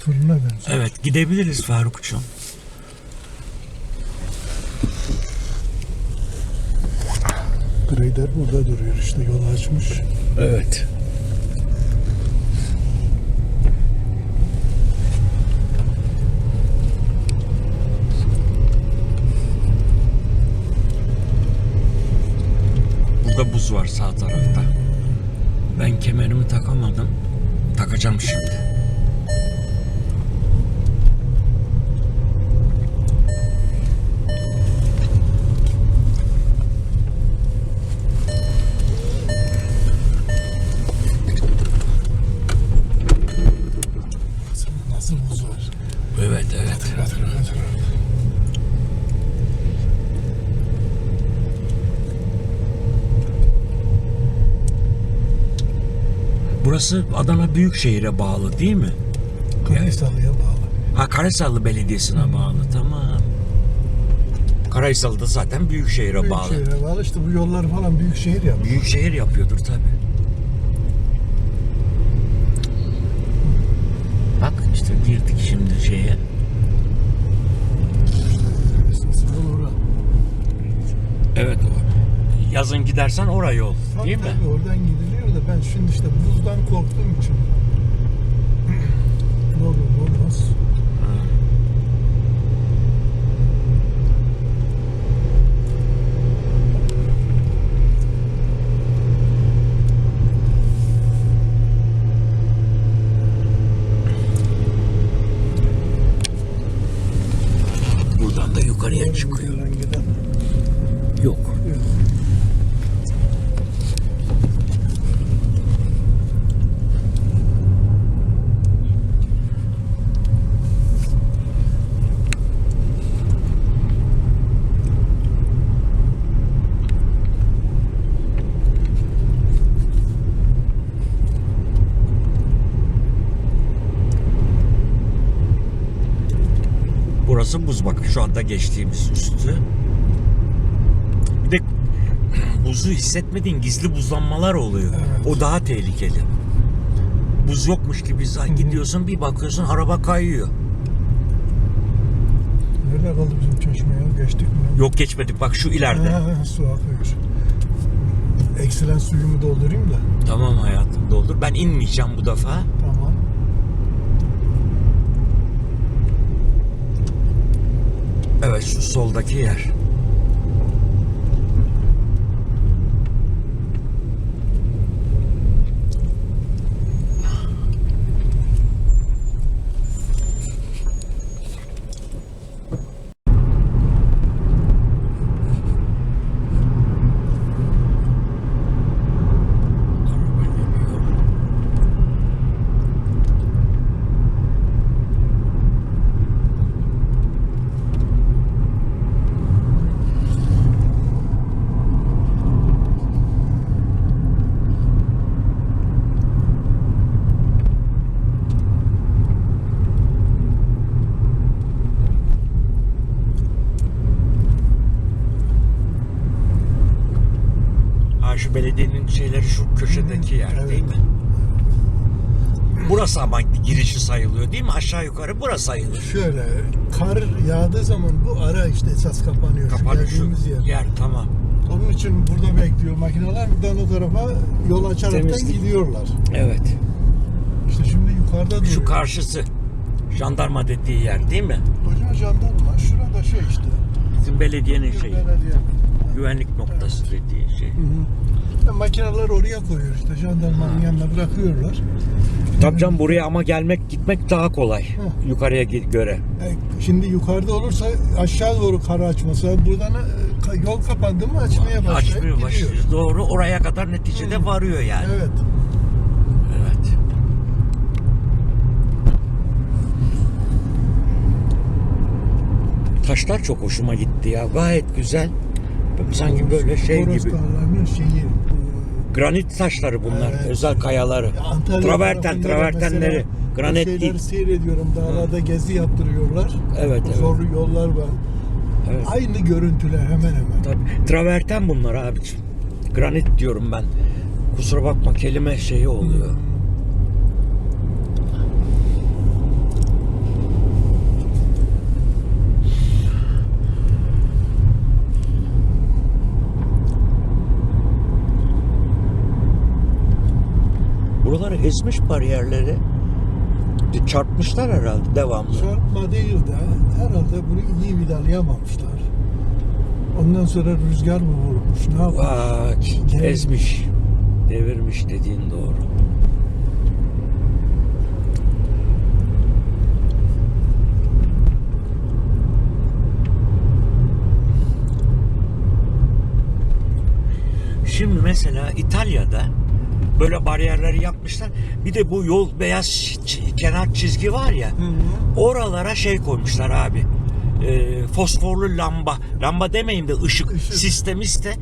Fırına benziyor. Evet gidebiliriz Farukçum. Grader burada duruyor işte yolu açmış. Evet. Burada buz var sağ tarafta. Ben kemerimi takamadım. Takacağım şimdi. Nasıl, nasıl buz var? Evet evet. Hatır hatır hatır. Burası Adana Büyükşehir'e bağlı değil mi? Kayısalı'ya bağlı. Ha Karahisarlı Belediyesi'ne bağlı tamam. Karahisarlı da zaten Büyükşehir'e bağlı. Büyükşehir'e bağlı işte bu yollar falan Büyükşehir ya. Büyükşehir yapıyordur tabi. Bak işte girdik şimdi şeye. Evet. Yazın gidersen oraya yol. Tabii Değil mi? tabii oradan gidiliyor da ben şimdi işte buzdan korktuğum için. ne olur olmaz. Buradan da yukarıya çıkıyor. Buradan giden. Yok. Yok. Burası buz bak şu anda geçtiğimiz üstü. Bir de buzu hissetmediğin gizli buzlanmalar oluyor. Evet. O daha tehlikeli. Buz yokmuş gibi gidiyorsun bir bakıyorsun araba kayıyor. Nerede kaldı bizim çeşme ya? Geçtik mi? Yok geçmedik bak şu ileride. Ha, su akıyor. Eksilen suyumu doldurayım da. Tamam hayatım doldur. Ben inmeyeceğim bu defa. Tamam. Evet şu soldaki yer. Şu belediyenin şeyleri şu köşedeki yer evet. değil mi? Burası ama girişi sayılıyor değil mi? Aşağı yukarı burası sayılır. Şöyle kar yağdığı zaman bu ara işte esas kapanıyor. Şu Kapanıyor şu geldiğimiz yer. yer tamam. Onun için burada bekliyor makineler. Buradan o tarafa yol açaraktan gidiyorlar. Evet. İşte şimdi yukarıda duruyor. Şu karşısı. Jandarma dediği yer değil mi? Koca jandarma. Şurada şey işte. Bizim belediyenin şeyi. Belediye. Güvenlik noktası dediği şey. Hı hı. Makineler oraya koyuyor işte. Jandarmanın yanına bırakıyorlar. Tabii canım buraya ama gelmek gitmek daha kolay. Hı. Yukarıya gi- göre. E, Şimdi yukarıda olursa aşağı doğru kar açması. Buradan e, yol kapandı mı açmaya başlayıp Açmıyor başlıyor. Doğru oraya kadar neticede Hı. varıyor yani. Evet. Evet. Taşlar çok hoşuma gitti ya. Gayet güzel. Sanki böyle şey gibi. Dağları'nın şeyi. Granit taşları bunlar. Evet. Özel kayaları. Antalya Traverten, travertenleri. Granit değil. seyrediyorum. Dağlarda gezi yaptırıyorlar. Evet, evet. Zorlu yollar var. Evet. Aynı görüntüler hemen hemen. Tabii. Traverten bunlar abiciğim. Granit diyorum ben. Kusura bakma kelime şeyi oluyor. Ezmiş bariyerleri. Çarpmışlar herhalde devamlı. Çarpma değil de herhalde bunu iyi vidalayamamışlar. Ondan sonra rüzgar mı vurmuş? Ne yapmış? Vay, Gel- ezmiş. Devirmiş dediğin doğru. Şimdi mesela İtalya'da böyle bariyerleri yapmışlar. Bir de bu yol beyaz kenar çizgi var ya. Hı hı. Oralara şey koymuşlar abi. Ee, fosforlu lamba. Lamba demeyeyim de ışık, Işık. sistem iste.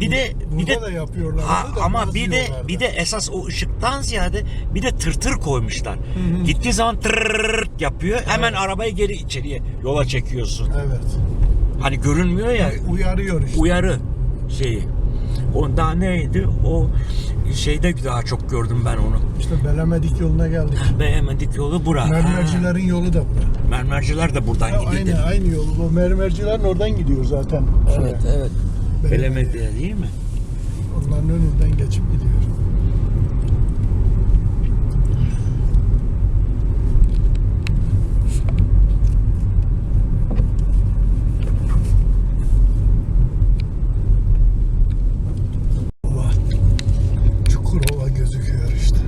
Bir de bir Burada de da yapıyorlar. Ha, da ama bir de bir de esas o ışıktan ziyade bir de tırtır koymuşlar. hı. Gittiği zaman tırrrrt yapıyor. Hemen arabayı geri içeriye yola çekiyorsun. Evet. Hani görünmüyor ya Uyarıyor işte. uyarı şeyi. O daha neydi? O şeyde daha çok gördüm ben onu. işte Belemedik yoluna geldik. Beğenmedik yolu bura. Ha, Mermercilerin yolu da bura. mermerciler de buradan gidiyor. aynı aynı yol. O mermercilerin oradan gidiyor zaten. Evet, şeye. evet. Belemediye değil mi? Onların önünden geçip gidiyor. Ova. Çukurova gözüküyor işte.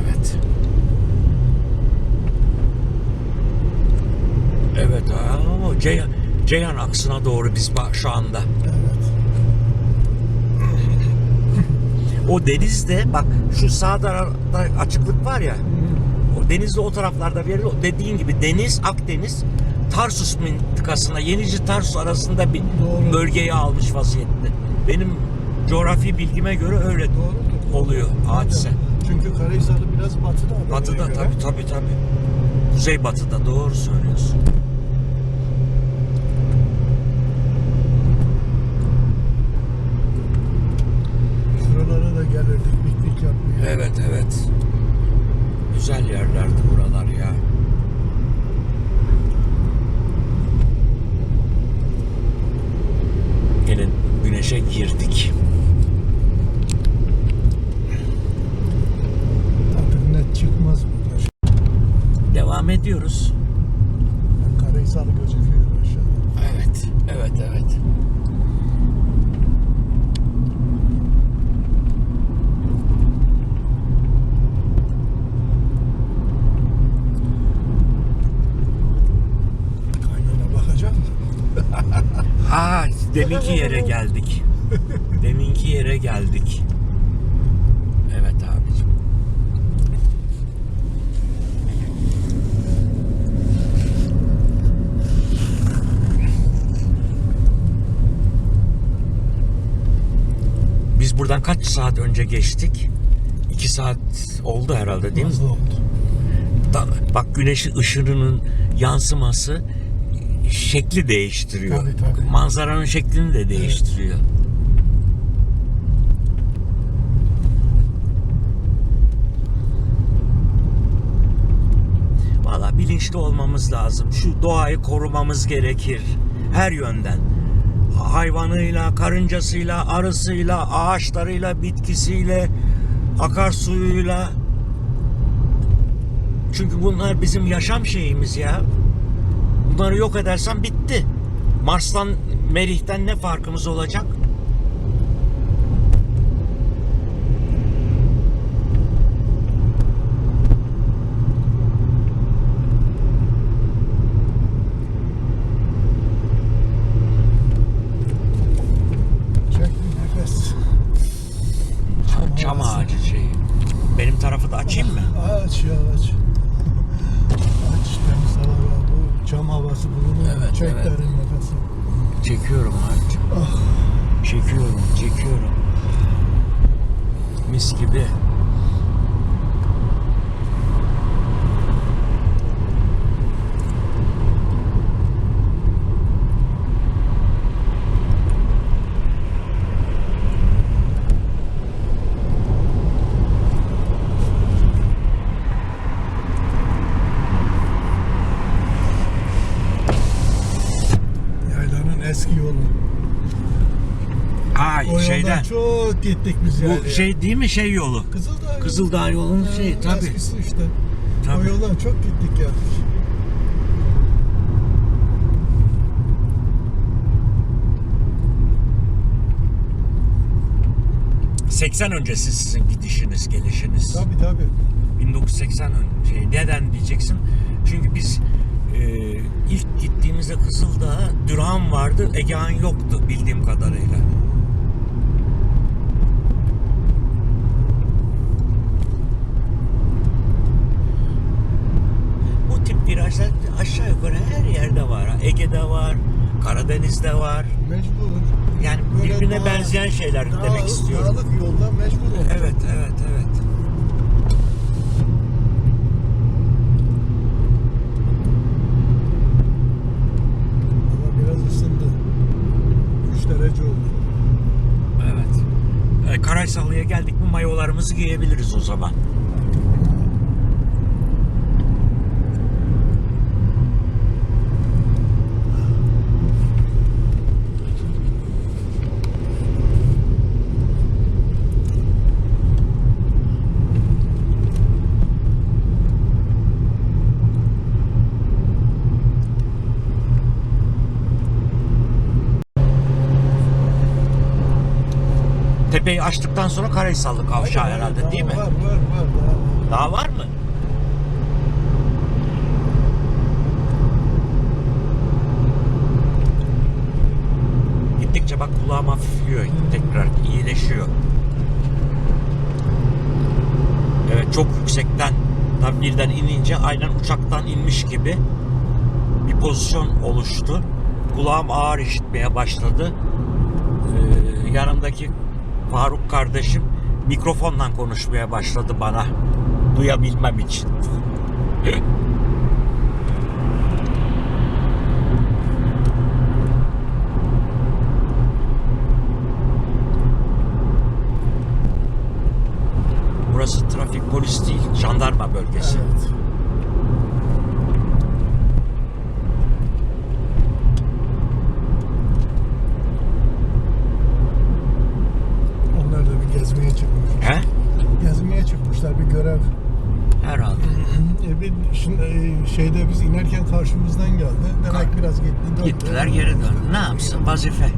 Evet. Evet, aa, Ceyhan, aksına doğru biz şu anda. Evet. O denizde bak şu sağ tarafta açıklık var ya. O denizde o taraflarda bir dediğin gibi deniz Akdeniz Tarsus mıntıkasına Yenice Tarsus arasında bir Doğru. bölgeyi almış vaziyette. Benim coğrafi bilgime göre öyle Doğrudur. oluyor hadise. Çünkü Karahisar'ı biraz batıda. Batıda göre. tabii tabii tabii. Kuzey batıda doğru söylüyorsun. Evet evet. Güzel yerlerdi buralar ya. Yine güneşe girdik. Artık net çıkmaz burada. Devam ediyoruz. Karahisar gözüküyor aşağıda. Evet, evet, evet. Kanyona bakacağım da. Aa, deminki yere geldik. Deminki yere geldik. Evet abicim. Biz buradan kaç saat önce geçtik? 2 saat oldu herhalde değil mi? Fazla oldu. Da- bak güneşin ışınının yansıması şekli değiştiriyor. Tabii, tabii. Manzaranın şeklini de değiştiriyor. Valla bilinçli olmamız lazım. Şu doğayı korumamız gerekir. Her yönden. Hayvanıyla, karıncasıyla, arısıyla, ağaçlarıyla, bitkisiyle, akarsuyuyla, çünkü bunlar bizim yaşam şeyimiz ya. Bunları yok edersen bitti. Mars'tan, Merih'ten ne farkımız olacak? Çok gittik biz yani. Bu şey değil mi şey yolu? Kızıldağ. yolu. Kızıldağ yolunun Ha, şeyi tabii. Eskisi işte. Tabii. O yoldan çok gittik geldik. Tabii. 80 öncesi sizin gidişiniz, gelişiniz. Tabii tabii. 1980 önce. Şey, Neden diyeceksin? Çünkü biz e, ilk gittiğimizde Kızıldağ'a Dürhan vardı, Egehan yoktu bildiğim kadarıyla. Bu virajlar aşağı yukarı her yerde var. Ege'de var, Karadeniz'de var. Mecbur. Yani Böyle birbirine dağ- benzeyen şeyler dağ- demek istiyorum. Dağlık yolda mecbur olduk. Evet, evet, evet. Ama biraz ısındı. 3 derece oldu. Evet. E, Karaysalı'ya geldik mi mayolarımızı giyebiliriz o zaman. Tepeyi açtıktan sonra Karaysalı kavşağı Hayır, herhalde daha değil mi? Var var var. Daha var. Daha var mı? Gittikçe bak kulağım hafifliyor tekrar iyileşiyor. Evet çok yüksekten tam birden inince aynen uçaktan inmiş gibi bir pozisyon oluştu. Kulağım ağır işitmeye başladı. Ee, yanımdaki Faruk kardeşim mikrofonla konuşmaya başladı bana duyabilmem için. Burası trafik polis değil, jandarma bölgesi. Evet. Onlar da bir gezmeye çıkmış. He? Gezmeye çıkmışlar bir görev. Herhalde. E, bir, şimdi e, şeyde biz inerken karşımızdan geldi. Demek Ka- biraz gitti. döndü. Gittiler geri döndü. Ne yapsın? Vazife.